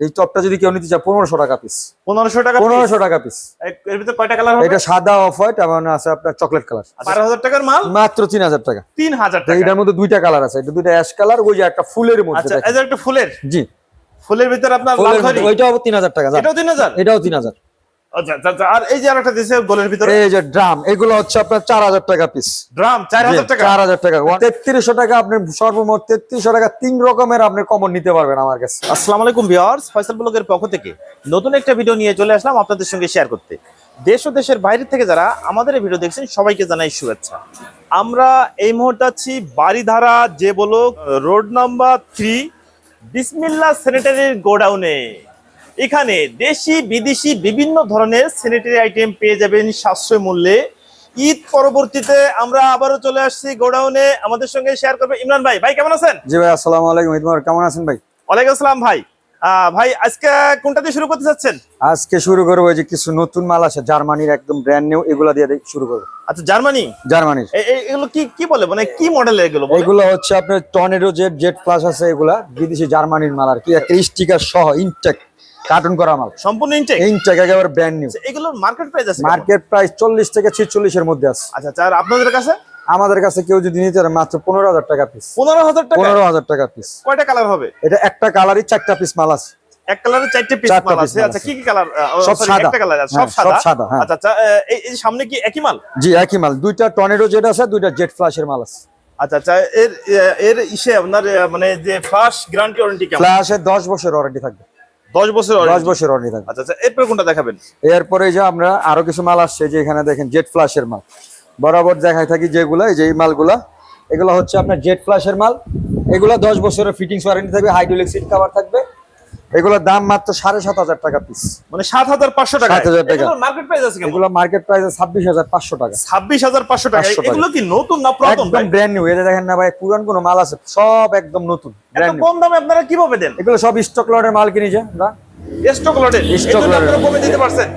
এই টপটা যদি কেউ নিতে চায় পনেরোশো টাকা পিস পনেরোশো টাকা পনেরোশো টাকা পিস এর ভিতরে কয়টা কালার এটা সাদা অফ হোয়াইট আমার আছে আপনার চকলেট কালার বারো হাজার টাকার মাল? মাত্র তিন হাজার টাকা। তিন হাজার টাকা। এটার মধ্যে দুইটা কালার আছে এটা দুইটা অ্যাশ কালার ওই যে একটা ফুলের মধ্যে আচ্ছা একটা ফুলের? জি। ফুলের ভিতরে আপনার ওইটাও তিন হাজার টাকা এটাও তিন হাজার এটাও তিন হাজার আচ্ছা আচ্ছা, আচ্ছা আর এই যে আরেকটা দিছে গোলের ভিতরে? এই যে ড্রাম এগুলো হচ্ছে আপনার চার হাজার টাকা পিস ড্রাম টাকা? চার হাজার টাকা। তেত্রিশশো টাকা আপনি সর্বমোট তেত্রিশশো টাকা তিন রকমের আপনি কমন নিতে পারবেন আমার কাছে। আসসালামু আলাইকুম ভিউয়ার্স ফয়সাল ব্লগের পক্ষ থেকে নতুন একটা ভিডিও নিয়ে চলে আসলাম আপনাদের সঙ্গে শেয়ার করতে। দেশ ও দেশের বাইরে থেকে যারা আমাদের এই ভিডিও দেখছেন সবাইকে জানাই শুভেচ্ছা। আমরা এই মুহূর্তে আছি বাড়িধারা যে বলো রোড নাম্বার থ্রি বিসমিল্লা স্যানিটারির গোডাউনে। এখানে দেশি বিদেশি বিভিন্ন ধরনের স্যানিটারি আইটেম পেয়ে যাবেন সাশ্রয় মূল্যে। ঈদ পরবর্তীতে আমরা আবারও চলে আসছি গোডাউনে। আমাদের সঙ্গে শেয়ার করবে ইমরান ভাই। ভাই কেমন আছেন? জি ভাই আসসালামু আলাইকুম। কেমন আছেন ভাই? ওয়ালাইকুম আসসালাম ভাই। ভাই আজকে কোনটা দিয়ে শুরু করতে চাচ্ছেন? আজকে শুরু করব এই যে কিছু নতুন মাল আছে জার্মানির একদম ব্র্যান্ড নিউ এগুলা দিয়ে শুরু করব। আচ্ছা জার্মানি? জার্মানি এগুলো কি কি বলে? মানে কি মডেল এগুলো? এগুলো হচ্ছে আপনার টর্নেডো জেট জেট প্লাস আছে এগুলা বিদেশি জার্মানির মাল আর কি। একটা স্টিকার সহ ইনটেক কার্টুন করা মাল। সম্পূর্ণ ইনটেক ইনটেক একেবারে ব্র্যান্ড নিউ এগুলোর মার্কেট প্রাইস আছে মার্কেট প্রাইস চল্লিশ থেকে ছিচল্লিশের মধ্যে আছে। আচ্ছা আচ্ছা আর আপনাদের কাছে? আমাদের কাছে কেউ যদি নিতে পারে মাত্র পনেরো হাজার টাকা পিস পনেরো হাজার টাকা? পনেরো হাজার টাকা পিস কয়টা কালার হবে? এটা একটা কালারই চারটা পিস মাল আছে। এক চারটে পিস মাল আছে। আচ্ছা কি কি কালার সব সাদা। একটা কালার সব হ্যাঁ, সব সাদা? হ্যাঁ। আচ্ছা আচ্ছা এই সামনে কি একই মাল? জি একই মাল। দুইটা টর্নেডো জেট আছে দুইটা জেট ফ্লাশের মাল আছে। আচ্ছা আচ্ছা এর এর ইসে আপনার মানে যে ফার্স্ট গ্যারান্টি ওয়ারেন্টি কেমন? ফ্লাশে দশ বছর ওয়ারেন্টি থাকবে। 10 বছর দশ? বছর ওয়ারেন্টি থাকবে। আচ্ছা আচ্ছা এরপরে কোনটা দেখাবেন? এরপরে যে আমরা আরও কিছু মাল আসছে যে এখানে দেখেন জেট ফ্লাশের মাল। বরাবর দেখায় থাকি যেগুলা এই যে এই মালগুলা। এগুলো হচ্ছে আপনার জেট ফ্লাশের মাল। এগুলো দশ বছরের ফিটিংস ওয়ারেন্টি থাকবে হাইড্রোলিক সিট কভার থাকবে। এগুলোর দাম মাত্র সাড়ে সাত হাজার টাকা পিস মানে সাত হাজার পাঁচশো টাকা 7,500 টাকা। মার্কেট প্রাইস আছে এগুলো মার্কেট প্রাইস ছাব্বিশ হাজার পাঁচশো টাকা। ছাব্বিশ হাজার পাঁচশো টাকা। এগুলো কি নতুন না পুরাতন একদম ব্র্যান্ড নিউ এটা দেখেন না ভাই পুরান কোনো মাল আছে সব একদম নতুন কম দামে আপনারা কীভাবে দেন? এগুলো সব স্টক লটের মাল কিনেছে আমরা স্টক লটে Stock load কমে দিতে পারছেন।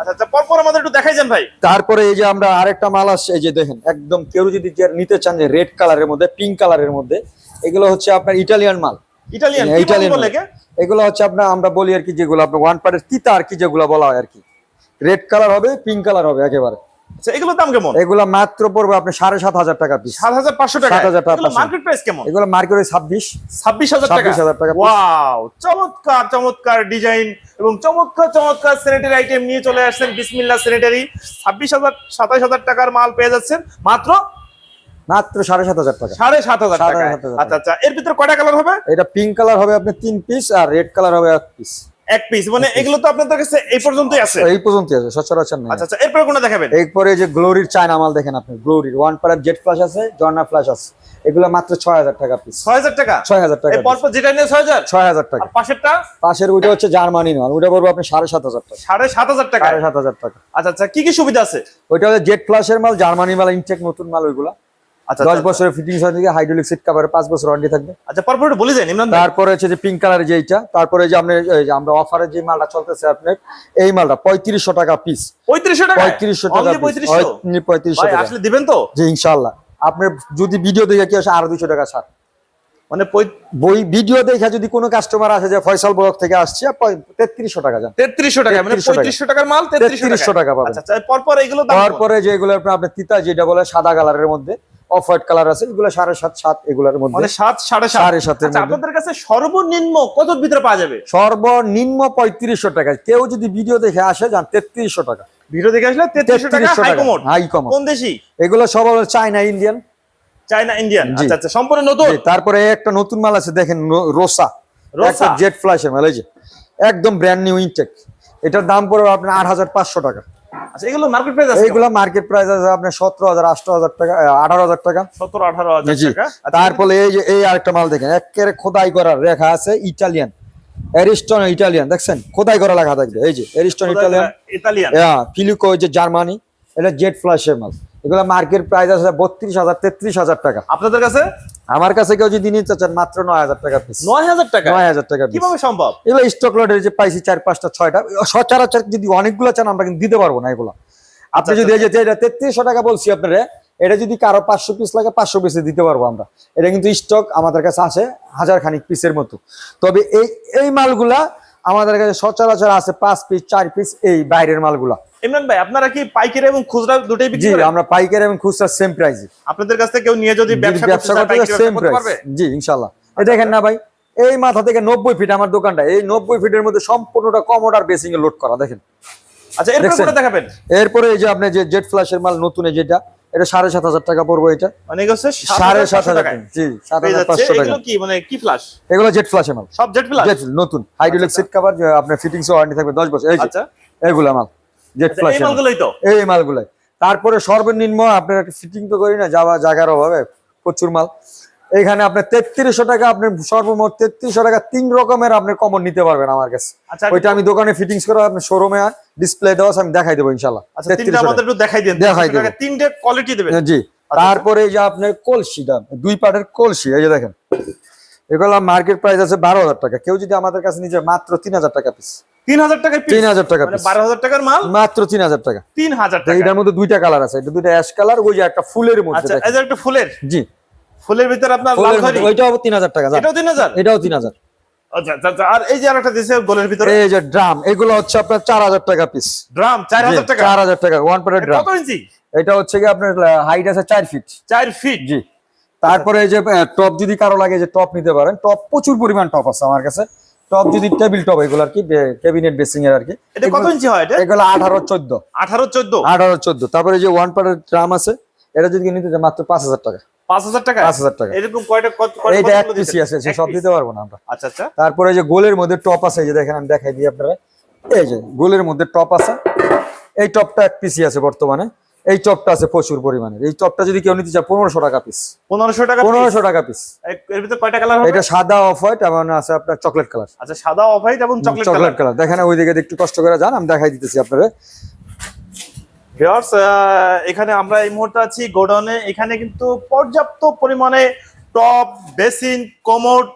আচ্ছা আচ্ছা আমাদের একটু দেখাই ভাই। তারপরে এই যে আমরা আরেকটা মাল আসছে এই যে দেখেন একদম কেউ যদি নিতে চান যে রেড কালারের মধ্যে পিঙ্ক কালারের মধ্যে এগুলো হচ্ছে আপনার ইটালিয়ান মাল। ইটালিয়ান হ্যাঁ, ইটালিয়ান এগুলো হচ্ছে আপনার আমরা বলি আর কি যেগুলো আপনার ওয়ান পার্টের তিতা আর কি যেগুলো বলা হয় আর কি। রেড কালার হবে পিঙ্ক কালার হবে একেবারে। আচ্ছা দাম কেমন? এগুলো মাত্র পড়বে আপনার সাড়ে সাত হাজার টাকা পিস সাত হাজার পাঁচশো টাকা? 7,500 টাকা মার্কেট প্রাইস কেমন? এগুলো মার্কেটে ছাব্বিশ। ছাব্বিশ হাজার টাকা? 26,000 টাকা ওয়াও চমৎকার চমৎকার ডিজাইন এবং চমৎকার চমৎকার স্যানিটারি আইটেম নিয়ে চলে আসছেন বিসমিল্লা স্যানিটারি ছাব্বিশ হাজার সাতাশ হাজার টাকার মাল পেয়ে যাচ্ছেন। মাত্র মাত্র সাড়ে সাত হাজার টাকা। সাড়ে সাত হাজার টাকা আচ্ছা আচ্ছা এর ভিতরে কয়টা কালার হবে? এটা পিঙ্ক কালার হবে আপনার তিন পিস আর রেড কালার হবে এক পিস এক পিস মানে এগুলো তো আপনাদের কাছে এই পর্যন্তই আছে। এই পর্যন্ত আছে সচরাচর নেই। আচ্ছা আচ্ছা এরপরে কোনটা দেখাবেন? এরপরে যে গ্লোরির চায়না মাল দেখেন আপনি গ্লোরির ওয়ান পারার জেট ফ্লাশ আছে জর্না ফ্লাশ আছে। এগুলো মাত্র ছয় হাজার টাকা পিস ছয় হাজার টাকা? টাকা পরপর যেটা নিয়ে ছয় হাজার? টাকা। পাশেরটা? পাশের ওইটা হচ্ছে জার্মানি মাল ওইটা পড়ব আপনি সাড়ে সাত হাজার টাকা। সাড়ে সাত হাজার টাকা? সাড়ে সাত হাজার টাকা। আচ্ছা আচ্ছা কি কি সুবিধা আছে? ওইটা হচ্ছে জেট ফ্লাশের মাল জার্মানি মাল ইনটেক নতুন মাল ওইগুলা। দশ আচ্ছা, বছরের ফিটিংস হয় থেকে হাইড্রোলিক সিট কাভারে পাঁচ বছর ওয়ারেন্টি থাকবে। আচ্ছা পরপর বলে ইমরান তারপরে হচ্ছে যে পিঙ্ক তারপরে যে আপনি আমরা অফারে যে মালটা চলতেছে আপনার এই মালটা পঁয়ত্রিশশো টাকা পিস পঁয়ত্রিশশো টাকা পঁয়ত্রিশশো? টাকা। পঁয়ত্রিশশো আসলে দিবেন তো? জি ইনশাল্লাহ আপনার যদি ভিডিও দেখে কি আসে আরও দুশো টাকা ছাড়। মানে বই ভিডিও দেখে যদি কোনো কাস্টমার আসে যে ফয়সাল ব্লক থেকে আসছে তেত্রিশশো টাকা যান। তেত্রিশশো টাকা মানে 3300 টাকা। পঁয়ত্রিশশো টাকার মাল তেত্রিশশো 3300 টাকা পাবেন। আচ্ছা আচ্ছা পরপর এগুলো? তারপরে যেগুলো আপনার তিতা যেটা বলে সাদা কালারের মধ্যে অফ হোয়াইট কালার আছে এগুলো সাড়ে সাত সাত এগুলোর মধ্যে। মানে সাত সাড়ে সাড়ে সাতের আচ্ছা, আপনাদের কাছে সর্বনিম্ন কত ভিতরে পাওয়া যাবে? সর্বনিম্ন পঁয়ত্রিশশো টাকা। কেউ যদি ভিডিও দেখে আসে যান তেত্রিশশো টাকা। ভিডিও দেখে আসলে তেত্রিশশো টাকা হাই কমন কোন দেশি? এগুলো সব চাইনা ইন্ডিয়ান। চাইনা ইন্ডিয়ান। আচ্ছা আচ্ছা সম্পূর্ণ নতুন? তারপরে একটা নতুন মাল আছে দেখেন রোসা। রোসা? জেট ফ্ল্যাশের মাল এই যে। একদম ব্র্যান্ড নিউ ইনটেক এটার দাম পড়বে আপনার আট হাজার পাঁচশো টাকা। আচ্ছা এগুলো মার্কেট প্রাইস আছে মার্কেট প্রাইস আছে আপনার টাকা টাকা। টাকা। আচ্ছা, তারপরে এই যে এই আরেকটা মাল দেখেন একেবারে খোদাই করা রেখা আছে ইটালিয়ান। এরিস্টন ইটালিয়ান দেখছেন? খোদাই করা লেখা থাকবে এই যে এরিস্টন ইটালিয়ান। ইতালিয়ান হ্যাঁ ফিলিকো যে জার্মানি এটা জেট ফ্ল্যাশের মাল। এগুলো মার্কেট প্রাইস আছে বত্রিশ হাজার তেত্রিশ হাজার টাকা। আপনাদের কাছে? আমার কাছে কেউ যদি নিতে চান মাত্র নয় হাজার টাকা পিস নয় হাজার টাকা? নয় হাজার টাকা কীভাবে সম্ভব? এগুলো স্টক লটের যে পাইছি চার পাঁচটা ছয়টা সচরাচর যদি অনেকগুলো চান আমরা কিন্তু দিতে পারব না এগুলো। আপনি আচ্ছা, যদি এই যে এটা তেত্রিশশো টাকা বলছি আপনারা এটা যদি কারও পাঁচশো পিস লাগে পাঁচশো পিসে দিতে পারব আমরা। এটা কিন্তু স্টক আমাদের কাছে আছে হাজার খানিক পিসের মতো। তবে এই এই মালগুলা আমাদের কাছে সচরাচর আছে পাঁচ পিস চার পিস এই বাইরের মালগুলা। ইমরান ভাই আপনারা কি পাইকারি এবং খুচরা দুটোই বিক্রি করেন? আমরা পাইকারি এবং খুচরা সেম প্রাইসে আপনাদের কাছ থেকে কেউ নিয়ে যদি ব্যবসা করতে চায় সেম প্রাইস জি ইনশাল্লাহ এই দেখেন না ভাই এই মাথা থেকে নব্বই ফিট আমার দোকানটা এই নব্বই ফিটের মধ্যে সম্পূর্ণটা কমোডার বেসিং এ লোড করা দেখেন। আচ্ছা এরপর? করে দেখাবেন? এরপরে এই যে আপনি যে জেট ফ্ল্যাশের মাল নতুন যেটা এটা সাড়ে সাত হাজার টাকা পড়ব এটা। মানে এগুলো হচ্ছে সাড়ে সাত হাজার টাকায়। টাকা। জি সাত পেয়ে হাজার যাচ্ছে। পাঁচশো টাকা। এগুলো কি মানে কি ফ্লাশ এগুলো জেট ফ্ল্যাশের মাল। সব জেট জেট নতুন। হাইড্রোলিক সিট কভার আপনার ফিটিংস ওয়ারেন্টি থাকবে দশ বছর। এই যে আচ্ছা। এইগুলা মাল। জেট আচ্ছা, এই তো? এই মালগুলাই। তারপরে সর্বনিম্ন আপনার ফিটিং তো করি না যাওয়া জায়গার অভাবে প্রচুর মাল। এখানে আপনার তেত্রিশশো টাকা আপনি সর্বমোট তেত্রিশশো টাকা তিন রকমের আপনি কমন নিতে পারবেন আমার কাছে। আচ্ছা ওইটা আমি দোকানে ফিটিংস করে আপনি শোরুমে ডিসপ্লে দেওয়া আমি দেখাই দেবো ইনশাল্লাহ আচ্ছা তিনটা 3300 আমাদের একটু দেখাই দেন দেখাই দেবো। তিনটে কোয়ালিটি দেবেন। জি। আচ্ছা। তারপরে এই যে আপনার কলসিটা দুই পাটের কলসি এই যে দেখেন। এগুলো মার্কেট প্রাইস আছে বারো হাজার টাকা। কেউ যদি আমাদের কাছে নিচে মাত্র তিন হাজার টাকা পিস তিন হাজার টাকার তিন হাজার টাকা মানে বারো হাজার টাকার মাল? মাত্র তিন হাজার টাকা। তিন হাজার টাকা। এটার মধ্যে দুইটা কালার আছে। এটা দুইটা অ্যাশ কালার ওই যে একটা ফুলের মধ্যে আচ্ছা একটা ফুলের? জি। ফুলের ভিতরে আপনার ওইটাও তিন হাজার টাকা এটাও তিন হাজার এটাও তিন হাজার আচ্ছা আচ্ছা, আর এই যে আরেকটা দিয়েছে গোলের ভিতরে? এই যে ড্রাম এগুলো হচ্ছে আপনার চার হাজার টাকা পিস ড্রাম চার হাজার টাকা? চার হাজার টাকা ওয়ান পারের এটা ড্রাম কত ইঞ্চি এটা হচ্ছে কি আপনার হাইট আছে চার ফিট চার ফিট জি। তারপরে এই যে টপ যদি কারও লাগে যে টপ নিতে পারেন টপ প্রচুর পরিমাণ টপ আছে আমার কাছে। টপ যদি টেবিল টপ এগুলো আর কি ক্যাবিনেট বেসিং এর আর কি। এটা কত ইঞ্চি হয় এটা? এগুলো আঠারো চোদ্দ। আঠারো চোদ্দ? আঠারো চোদ্দ। তারপরে এই যে ওয়ান পারের ড্রাম আছে এটা যদি নিতে চান মাত্র পাঁচ হাজার টাকা। পাঁচ হাজার টাকা? পাঁচ হাজার টাকা। এরকম কয়টা কত এইটা এক পিসি দিতে? আছে সে সব দিতে পারব না আমরা। আচ্ছা আচ্ছা। তারপরে যে গোলের মধ্যে টপ আছে এই যে দেখেন আমি দেখাই দিই আপনারা। এই যে গোলের মধ্যে টপ আছে এই টপটা এক পিসি আছে বর্তমানে। এই চপটা আছে প্রচুর পরিমাণে এই চপটা যদি কেউ নিতে চায় পনেরোশো টাকা পিস পনেরোশো টাকা পনেরোশো টাকা পিস এর ভিতরে কয়টা কালার এটা সাদা অফ হোয়াইট এবং আছে আপনার চকলেট কালার আচ্ছা সাদা অফ হোয়াইট এবং চকলেট চকলেট কালার দেখেন ওই দিকে একটু কষ্ট করে যান আমি দেখাই দিতেছি আপনারা ভিউয়ার্স এখানে আমরা এই মুহূর্তে আছি গোডাউনে। এখানে কিন্তু পর্যাপ্ত পরিমাণে টপ বেসিন কমোড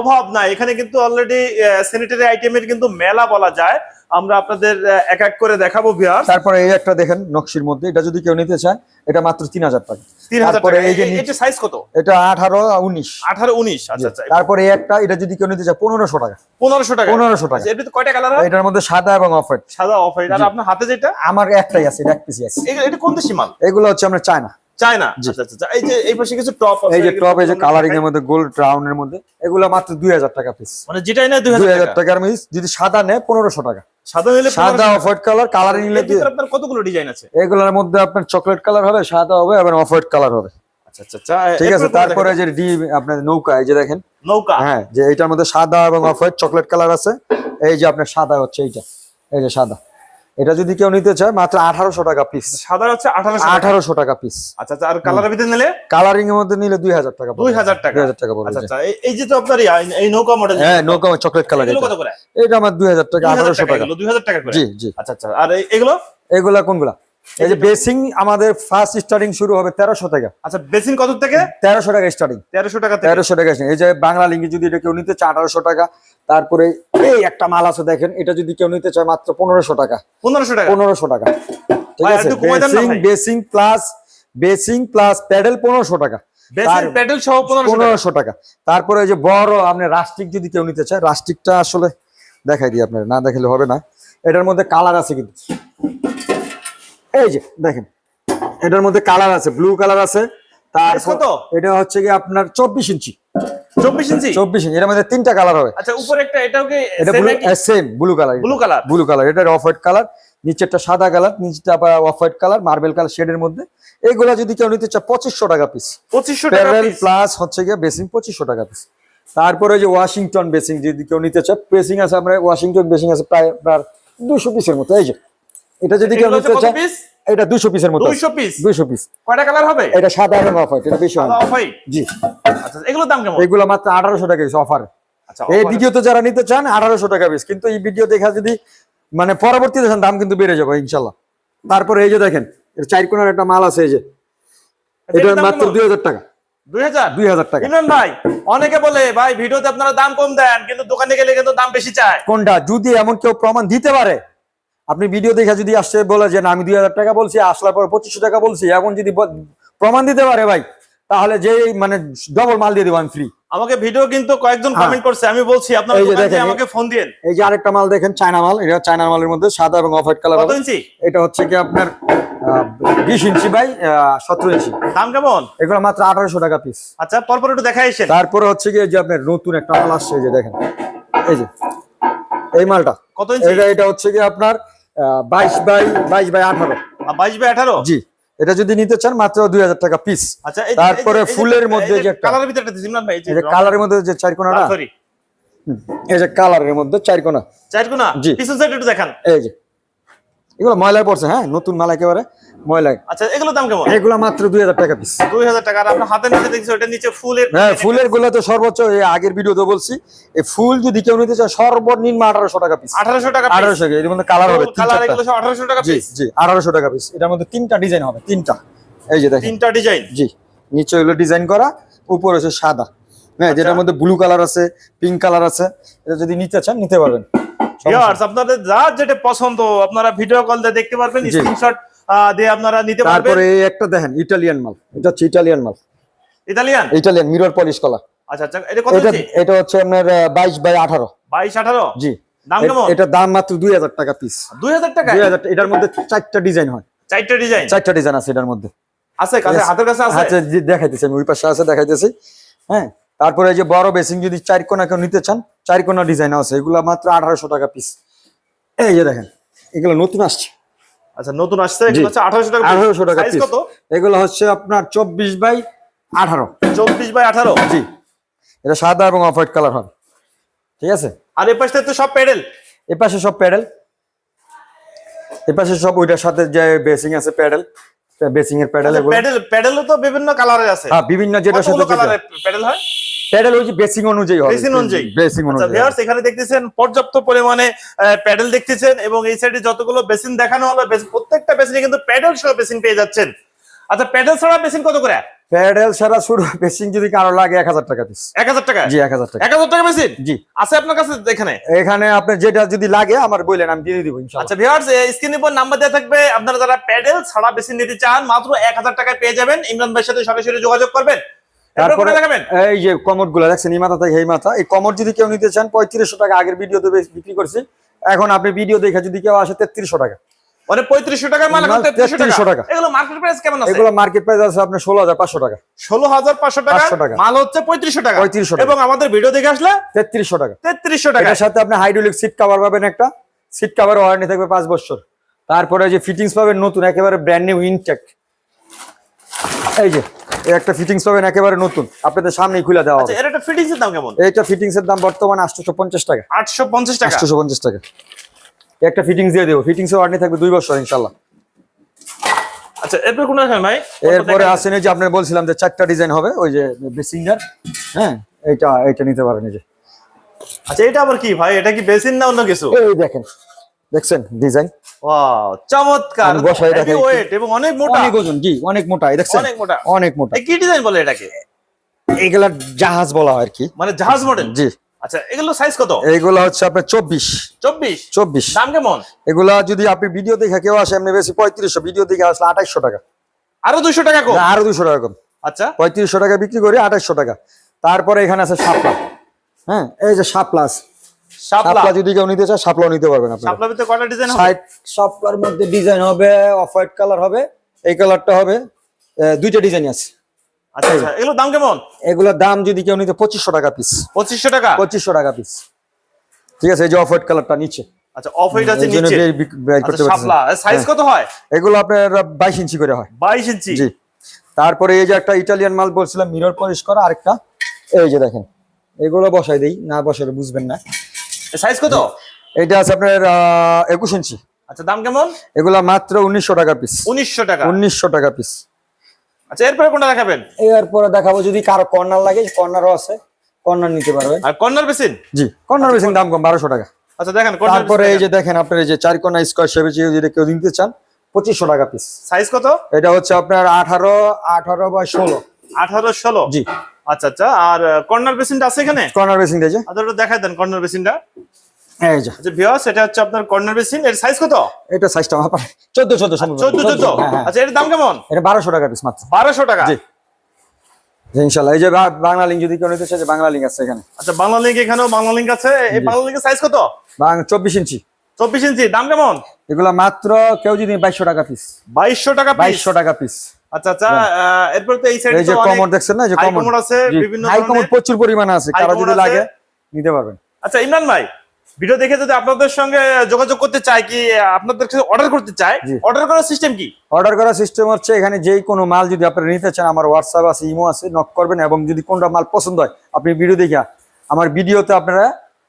অভাব নাই। এখানে কিন্তু অলরেডি স্যানিটারি আইটেমের কিন্তু মেলা বলা যায়। আমরা আপনাদের এক এক করে দেখাবো ভিউয়ার্স তারপরে এই একটা দেখেন নকশির মধ্যে। এটা যদি কেউ নিতে চায় এটা মাত্র তিন হাজার টাকা। তিন হাজার তারপরে টাকা। এই যে এটা সাইজ কত? এটা আঠারো উনিশ। আঠারো উনিশ আচ্ছা আচ্ছা। তারপরে এই একটা এটা যদি কেউ নিতে চায় পনেরোশো টাকা। পনেরোশো টাকা। পনেরোশো টাকা। আচ্ছা, এর কয়টা কালার এটার মধ্যে সাদা এবং অফ হোয়াইট। সাদা অফ হোয়াইট। আর আপনার হাতে যেটা? আমার একটাই আছে এটা এক পিসি আছে। এটা কোন দেশি মাল? এগুলো হচ্ছে আমরা চায়না। চায়না? আচ্ছা আচ্ছা আচ্ছা। এই যে এই পাশে কিছু টপ এই যে টপ এই যে কালারিং এর মধ্যে গোল্ড রাউন্ড এর মধ্যে এগুলো মাত্র দুই হাজার টাকা পিস মানে যেটাই না দুই দুই হাজার হাজার টাকা। টাকার মিস যদি সাদা নেয় পনেরোশো টাকা। সাদা নিলে সাদা অফ হোয়াইট কালার কালারিং নিলে আপনার কতগুলো ডিজাইন আছে? এগুলোর মধ্যে আপনার চকলেট কালার হবে সাদা হবে এবং অফ হোয়াইট কালার হবে। আচ্ছা আচ্ছা আচ্ছা ঠিক আছে তারপরে যে ডি আপনার নৌকা এই যে দেখেন। নৌকা। হ্যাঁ যে এটার মধ্যে সাদা এবং অফ হোয়াইট চকলেট কালার আছে এই যে আপনার সাদা হচ্ছে এইটা এই যে সাদা। এটা যদি কেউ নিতে চায় মাত্র আঠারোশো টাকা পিস সাদা হচ্ছে আঠারোশো টাকা। পিস আচ্ছা আচ্ছা আর কালারের ভিতরে নিলে? কালারিং এর মধ্যে নিলে দুই হাজার টাকা দুই হাজার টাকা। দুই হাজার টাকা পড়বে আচ্ছা আচ্ছা এই- যে তো আপনার এই- নৌকা মডেল হ্যাঁ নৌকা চকলেট কালার এটা। কত করে? এটা আমার দুই হাজার টাকা আঠারোশো টাকা দুই হাজার টাকা জি জি। আচ্ছা আচ্ছা আর এইগুলো এগুলো? এগুলা কোনগুলা? এই যে বেসিং আমাদের ফার্স্ট স্টার্টিং শুরু হবে তেরোশো টাকা। আচ্ছা বেসিন কত থেকে? তেরোশো টাকা স্টার্টিং তেরোশো টাকা থেকে। তেরোশো টাকা। এই যে বাংলা লিঙ্গে যদি এটা কেউ নিতে চায় আঠারোশো টাকা। তারপরে এই একটা মাল আছে দেখেন এটা যদি কেউ নিতে চায় মাত্র পনেরোশো টাকা। পনেরোশো টাকা? পনেরোশো টাকা। ঠিক আছে? Basin basin plus basin plus pedal পনেরোশো টাকা। প্যাডেল সহ পনেরোশো টাকা। তারপরে যে বড় আপনি রাস্টিক যদি কেউ নিতে চায় রাস্টিকটা আসলে দেখাই দিই আপনার না দেখালে হবে না। এটার মধ্যে কালার আছে কিন্তু। এই যে দেখেন এটার মধ্যে কালার আছে ব্লু কালার আছে। তার Size কত? এটা হচ্ছে কি আপনার চব্বিশ ইঞ্চি। চব্বিশ ইঞ্চি? চব্বিশ ইঞ্চি মধ্যে তিনটা কালার হবে। আচ্ছা উপরে একটা এটাও কি এটা blue same blue colour blue colour blue colour এটা অফ হোয়াইট কালার নিচেরটা সাদা কালার নিচটা আবার off white colour marble colour শেডের মধ্যে। এগুলা যদি কেউ নিতে চায় পঁচিশশো টাকা পিস পঁচিশশো টাকা প্লাস হচ্ছে গিয়ে বেসিং পঁচিশশো টাকা পিস তারপরে যে ওয়াশিংটন বেসিং যদি কেউ নিতে চায় বেসিং আছে আপনার ওয়াশিংটন বেসিং আছে প্রায় আপনার দুশো পিসের মতো। এই যে এটা যদি কেউ নিতে চায় এটা দুশো পিসের মতো। দুইশো পিস দুশো পিস কয়টা কালার হবে? এটা সাদা এবং অফ হোয়াইট এটা বেশি হয় অফ হোয়াইট জি। আচ্ছা এগুলোর দাম কেমন? এগুলো মাত্র আঠারোশো টাকা অফার আচ্ছা এই ভিডিওতে যারা নিতে চান আঠারোশো টাকা পিস কিন্তু এই ভিডিও দেখা যদি মানে পরবর্তীতে দেখেন দাম কিন্তু বেড়ে যাবে ইনশাল্লাহ। তারপরে এই যে দেখেন এর চার কোণার একটা মাল আছে এই যে। এটা মাত্র কেমন? দুই হাজার টাকা। দুই হাজার? দুই হাজার টাকা। ইমরান ভাই অনেকে বলে ভাই ভিডিওতে আপনারা দাম কম দেন কিন্তু দোকানে গেলে কিন্তু দাম বেশি চায়। কোনটা? যদি এমন কেউ প্রমাণ দিতে পারে আপনি ভিডিও দেখে যদি আসছে বলে যে না আমি দুই হাজার টাকা বলছি আসলার পর পঁচিশশো টাকা বলছি এখন যদি প্রমাণ দিতে পারে ভাই তাহলে যে মানে ডবল মাল দিয়ে দেবো আমি ফ্রি আমাকে ভিডিও কিন্তু কয়েকজন হ্যাঁ। কমেন্ট করছে আমি বলছি আপনার আমাকে ফোন দিয়েন। এই যে আরেকটা মাল দেখেন চায়না মাল এটা চায়না মালের মধ্যে সাদা এবং অফ হোয়াইট কালার কত ইঞ্চি? এটা হচ্ছে কি আপনার বিশ ইঞ্চি বাই সতেরো ইঞ্চি। দাম কেমন? এগুলো মাত্র আঠারোশো টাকা পিস আচ্ছা পরপর একটু দেখাই এসেন তারপরে হচ্ছে কি এই যে আপনার নতুন একটা মাল আসছে এই যে দেখেন এই যে এই মালটা। কত ইঞ্চি? এটা এটা হচ্ছে কি আপনার বাইশ বাই বাইশ বাই আঠারো। বাইশ বাই আঠারো? জি। এটা যদি নিতে চান মাত্র দুই হাজার টাকা পিস আচ্ছা তারপরে ফুলের মধ্যে যে কালারের ভিতরে কালারের মধ্যে যে চার কোনাটা? এই যে কালারের মধ্যে চার কোনা। চার কোনা? জি। পিছন সাইড একটু দেখান। এই যে। এগুলো ময়লায় পড়ছে হ্যাঁ? নতুন মাল একেবারে ময়লায়। আচ্ছা এগুলো দাম কেমন? এগুলো মাত্র দুই হাজার টাকা পিস দুই হাজার টাকা আর আপনার হাতের নিচে দেখছি ওটা নিচে ফুলের হ্যাঁ ফুলেরগুলো তো সর্বোচ্চ এই আগের ভিডিওতে বলছি। এই ফুল যদি কেউ নিতে চায় সর্বনিম্ন আঠারোশো টাকা পিস আঠারোশো টাকা আঠারোশো এর মধ্যে কালার হবে কালার এগুলো সব আঠারোশো টাকা পিস জি আঠারোশো টাকা পিস এটার মধ্যে তিনটা ডিজাইন হবে তিনটা। এই যে দেখেন। তিনটা ডিজাইন জি নিচে হলো ডিজাইন করা উপরে হচ্ছে সাদা। হ্যাঁ আচ্ছা। যেটার মধ্যে ব্লু কালার আছে পিঙ্ক কালার আছে। এটা যদি নিতে চান নিতে পারবেন। ভিউয়ার্স আপনাদের যার যেটা পছন্দ আপনারা ভিডিও কল দিয়ে দেখতে পারবেন। স্ক্রিনশট দিয়ে আপনারা নিতে পারবেন। তারপরে একটা দেখেন ইটালিয়ান মাল। এটা হচ্ছে ইটালিয়ান মাল। ইতালিয়ান ইটালিয়ান মিরর পলিশ কলা আচ্ছা আচ্ছা এটা কত এটা এটা হচ্ছে আপনার বাইশ বাই আঠারো। বাইশ আঠারো? জি। দাম কেমন? এটার দাম মাত্র দুই হাজার টাকা পিস দুই হাজার টাকা? দুই হাজার এটার মধ্যে চারটা ডিজাইন হয়। চারটা ডিজাইন চারটা ডিজাইন আছে এটার মধ্যে। আছে কাছে হাতের কাছে আছে? আচ্ছা দেখাইতেছি আমি ওই পাশে আছে দেখাইতেছি। হ্যাঁ। তারপরে এই যে বড় বেসিং যদি চার কোনা কেউ নিতে চান চার কোনা ডিজাইন আছে এগুলো মাত্র আঠারোশো টাকা পিস এই যে দেখেন এগুলো নতুন আসছে। আচ্ছা নতুন আসছে। আঠারোশো টাকা আঠারোশো টাকা পিস কত? এগুলো হচ্ছে আপনার চব্বিশ বাই আঠারো। চব্বিশ বাই আঠারো? জি। এটা সাদা এবং অফ হোয়াইট কালার হবে। ঠিক আছে? আর এই পাশে তো সব প্যাডেল। এ পাশে সব প্যাডেল। এ পাশে সব ওইটার সাথে যে বেসিং আছে প্যাডেল বেসিং এর প্যাডেল এগুলো। প্যাডেল প্যাডেলও তো বিভিন্ন কালারের আছে। হ্যাঁ বিভিন্ন যেটা সাথে প্যাডেল হয়? প্যাডেল যে বেসিং অনুযায়ী হবে। Basing অনুযায়ী? বেসিং আচ্ছা অনুযায়ী ভিউয়ার্স এখানে দেখতেছেন পর্যাপ্ত পরিমাণে প্যাডেল দেখতেছেন এবং এই সাইডে যতগুলো বেসিন দেখানো হলো প্রত্যেকটা বেসিনে কিন্তু প্যাডেল সহ বেসিন পেয়ে যাচ্ছেন। আচ্ছা প্যাডেল ছাড়া বেসিন কত করে? প্যাডেল ছাড়া শুরু বেসিং যদি কারও লাগে এক হাজার টাকা পিস এক হাজার টাকা? জি এক হাজার টাকা। এক হাজার টাকা বেসিন জি। আছে আপনার কাছে এখানে? এখানে আপনার যেটা যদি লাগে আমার বললেন আমি দিয়ে দিব ইনশাআল্লাহ। আচ্ছা ভিউয়ার্স স্ক্রিনের উপর নাম্বার দেওয়া থাকবে। আপনারা যারা প্যাডেল ছাড়া বেসিন নিতে চান মাত্র এক হাজার টাকায় পেয়ে যাবেন। ইমরান ভাইয়ের সাথে সরাসরি যোগাযোগ করবেন। তারপরে এই যে কমোডগুলো দেখছেন এই মাথা থেকে এই মাথা। এই কমোড যদি কেউ নিতে চান পঁয়ত্রিশশো টাকা আগের ভিডিওতে বিক্রি করছি। এখন আপনি ভিডিও দেখে যদি কেউ আসে তেত্রিশশো টাকা। মানে পঁয়ত্রিশশো টাকার মাল তেত্রিশশো টাকা। টাকা। এগুলো মার্কেট প্রাইস কেমন আছে? এগুলো মার্কেট প্রাইস আছে আপনার ষোলো হাজার পাঁচশো টাকা। ষোলো হাজার পাঁচশো টাকা। মাল হচ্ছে পঁয়ত্রিশশো টাকা। 3500 টাকা। এবং আমাদের ভিডিও দেখে আসলে তেত্রিশশো টাকা। তেত্রিশশো টাকা। সাথে আপনি হাইড্রোলিক সিট কভার পাবেন একটা। সিট কভার ওয়ারেন্টি থাকবে পাঁচ বছর। তারপরে যে ফিটিংস পাবেন নতুন একেবারে ব্র্যান্ড নিউ ইনটেক এই যে একটা ফিটিংস পাবেন একেবারে নতুন। আপনাদের সামনেই খুলে দেওয়া আচ্ছা হবে। একটা ফিটিংস এর দাম কেমন? এইটা ফিটিংস এর দাম বর্তমানে আটশোশো পঞ্চাশ টাকা। আটশো পঞ্চাশ টাকা? আটশোশো পঞ্চাশ টাকা। একটা ফিটিংস দিয়ে দেবো। ফিটিংস এর ওয়ারেন্টি থাকবে দুই বছর ইনশাল্লাহ আচ্ছা এরপর কোন রাখেন ভাই? এরপরে আসেন যে আপনার বলছিলাম যে চারটা ডিজাইন হবে ওই যে বেসিংটার হ্যাঁ? এইটা এইটা নিতে পারেন এই যে। আচ্ছা এটা আবার কি ভাই? এটা কি বেসিন না অন্য কিছু? এই দেখেন দেখছেন ডিজাইন চমৎকার। ওয়েট এবং অনেক মোটা। অনেক ওজন জি অনেক মোটা দেখছেন? অনেক মোটা। অনেক মোটা। কি ডিজাইন বলে এটাকে? এগুলা জাহাজ বলা হয় আর কি। মানে জাহাজ মডেল জি। আচ্ছা এগুলো সাইজ কত? হচ্ছে আপনার চব্বিশ। চব্বিশ? চব্বিশ। দাম কেমন? এগুলা যদি আপনি ভিডিও দেখে কেউ আসে এমনি বেশি পঁয়ত্রিশশো ভিডিও দেখে আসলে আঠাইশশো টাকা। আরও দুইশো টাকা কম? আরও দুশো টাকা কম। আচ্ছা। পঁয়ত্রিশশো টাকা বিক্রি করি আঠাইশশো টাকা। তারপরে এখানে আছে শাপলা। হ্যাঁ এই যে শাপলা আছে। শাপলা শাপলা যদি কেউ নিতে চায় শাপলাও নিতে পারবেন আপনি শাপলা ভিতরে কয়টা ডিজাইন হবে? শাপলার মধ্যে ডিজাইন হবে অফ হোয়াইট কালার হবে এই কালারটা হবে দুইটা ডিজাইন আছে। আচ্ছা আচ্ছা এগুলো দাম কেমন? এগুলোর দাম যদি কেউ নিতে পঁচিশশো টাকা পিস পঁচিশশো টাকা? পঁচিশশো টাকা পিস ঠিক আছে এই যে অফ হোয়াইট কালারটা নিচে। আচ্ছা অফ হোয়াইট আছে নিচে। করতে আচ্ছা শাপলা সাইজ হ্যাঁ। কত হয়? এগুলো আপনার বাইশ ইঞ্চি করে হয়। বাইশ ইঞ্চি? জি। তারপরে এই যে একটা ইটালিয়ান মাল বলছিলাম মিরর পলিশ করা আরেকটা এই যে দেখেন। এগুলো বসাই দেই না বসালে বুঝবেন না। সাইজ কত? এটা আছে আপনার একুশ ইঞ্চি। আচ্ছা দাম কেমন? এগুলা মাত্র উনিশশো টাকা পিস উনিশশো টাকা। উনিশশো টাকা পিস আচ্ছা এরপরে কোনটা দেখাবেন? এরপরে দেখাবো যদি কারও কর্নার লাগে কর্নারও আছে কর্নার নিতে পারবেন আর কর্নার বেসিন? জি কর্নার বেসিন দাম কম বারোশো টাকা। আচ্ছা দেখেন তারপরে এই যে দেখেন আপনার এই যে চার কোনা স্কোয়ার শেপে যদি কেউ নিতে চান পঁচিশশো টাকা পিস সাইজ কত? এটা হচ্ছে আপনার আঠারো আঠারো বা ষোলো। আঠারো ষোলো? জি। আচ্ছা আচ্ছা আর কর্নার বেসিনটা আছে এখানে? কর্নার আচ্ছা দেখাই দেন কর্নার বেসিনটা এই যে। আচ্ছা ভিউয়ার্স এটা হচ্ছে আপনার কর্নার বেসিন এর সাইজ কত? এটা সাইজটা আমার চোদ্দ চোদ্দ সম্ভব চোদ্দ চোদ্দ। আচ্ছা এর দাম কেমন? এটা টাকা পিস মাত্র। বারোশো টাকা? জি। জি, এই যে বাংলা যদি কেউ নিতে চায় যে বাংলা লিঙ্ক আছে এখানে। আচ্ছা বাংলা এখানেও বাংলা আছে। এই বাংলা সাইজ কত? চব্বিশ ইঞ্চি। চব্বিশ ইঞ্চি। দাম কেমন? এগুলা মাত্র কেউ যদি টাকা পিস টাকা টাকা পিস আচ্ছা আচ্ছা এরপর তো এই সাইড এই যে কমর দেখছেন না এই যে কমর আছে, বিভিন্ন হাই কমর প্রচুর পরিমাণে আছে high যদি লাগে নিতে পারবেন। আচ্ছা ইমরান ভাই ভিডিও দেখে যদি আপনাদের সঙ্গে যোগাযোগ করতে চায় কি আপনাদের কাছে অর্ডার করতে চায় অর্ডার করার সিস্টেম কি? অর্ডার করার সিস্টেম হচ্ছে এখানে যেই কোনো মাল যদি আপনারা নিতে চান আমার হোয়াটসঅ্যাপ আছে ইমো আছে নক করবেন এবং যদি কোনটা মাল পছন্দ হয় আপনি ভিডিও দেখে আমার ভিডিওতে আপনারা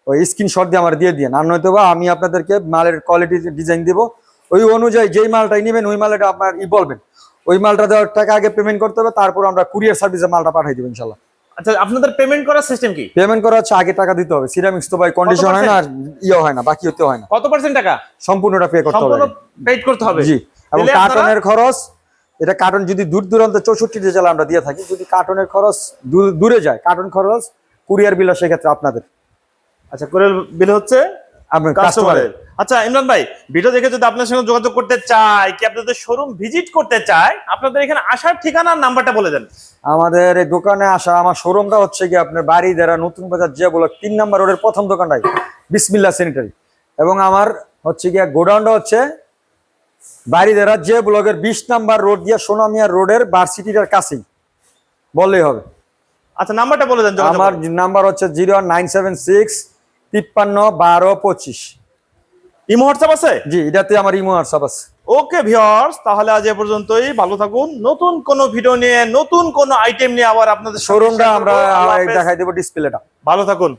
ওই স্ক্রিনশট দিয়ে আমার দিয়ে দিয়ে আর নয়তো বা আমি আপনাদেরকে মালের কোয়ালিটি ডিজাইন দিব। ওই অনুযায়ী যেই মালটাই নেবেন ওই মালটা আপনার ই বলবেন। ওই মালটা দেওয়ার টাকা আগে পেমেন্ট করতে হবে তারপর আমরা কুরিয়ার সার্ভিসে মালটা পাঠাই দেবো ইনশাল্লাহ। আচ্ছা আপনাদের পেমেন্ট করার সিস্টেম কি? পেমেন্ট করা হচ্ছে আগে টাকা দিতে হবে। সিরামিক্স তো ভাই কন্ডিশন হয় না আর ইয়ে হয় না বাকি হতে হয় না। কত পার্সেন্ট টাকা? সম্পূর্ণটা পে করতে হবে। পেড করতে হবে। জি এবং কার্টনের খরচ এটা কার্টন যদি দূর দূরান্ত চৌষট্টিতে জেলা আমরা দিয়ে থাকি যদি কার্টনের খরচ দূরে যায় কার্টন খরচ কুরিয়ার বিল সেক্ষেত্রে আপনাদের। আচ্ছা করে বিল হচ্ছে আপনার কাস্টমারের আচ্ছা ইমরান ভাই ভিডিও দেখে যদি আপনার সঙ্গে যোগাযোগ করতে চায় কি আপনাদের শোরুম ভিজিট করতে চায় আপনাদের এখানে আসার ঠিকানা আর নাম্বারটা বলে দেন। আমাদের এই দোকানে আসা আমার শোরুমটা হচ্ছে কি আপনার বাড়ি দেরা নতুন বাজার যে বলো তিন নাম্বার রোডের প্রথম দোকানটাই বিসমিল্লা স্যানিটারি এবং আমার হচ্ছে গিয়া গোডাউনটা হচ্ছে বাড়ি দেরা যে ব্লকের বিশ নাম্বার রোড দিয়া সোনামিয়া রোডের ভার্সিটিটার কাছেই। বললেই হবে। আচ্ছা নাম্বারটা বলে দেন আমার নাম্বার হচ্ছে জিরো নাইন সেভেন সিক্স তিপ্পান্ন বারো পঁচিশ। ইমো হোয়াটসঅ্যাপ আছে? জি এটাতে আমার ইমো হোয়াটসঅ্যাপ আছে। ওকে ভিওর্স তাহলে আজ এ পর্যন্তই। ভালো থাকুন। নতুন কোন ভিডিও নিয়ে নতুন কোন আইটেম নিয়ে আবার আপনাদের শোরুমটা আমরা। দেখাই দেবো ডিসপ্লেটা ভালো থাকুন।